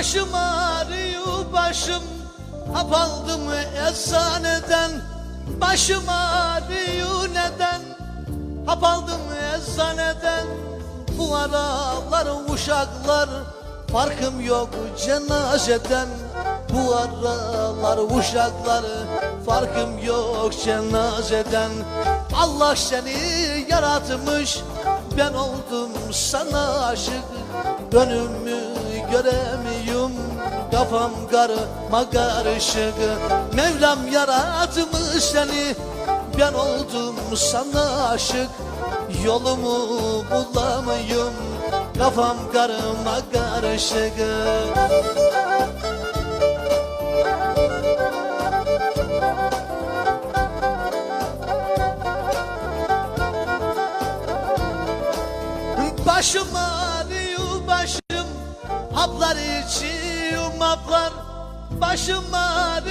Başım ağrıyor başım Hap aldım eczaneden? Başım ağrıyor neden Hap aldım eczaneden? Bu aralar uşaklar Farkım yok cenazeden. Bu aralar uşaklar Farkım yok cenazeden. Allah seni yaratmış Ben oldum sana aşık. Önümü göremiyorum Kafam karma karışık Mevlam yaratmış seni. Ben oldum sana aşık. Yolumu bulamıyorum Kafam karma karışık Başım ağrıyor başım. Haplar içiyorum haplar Başım ağrıyor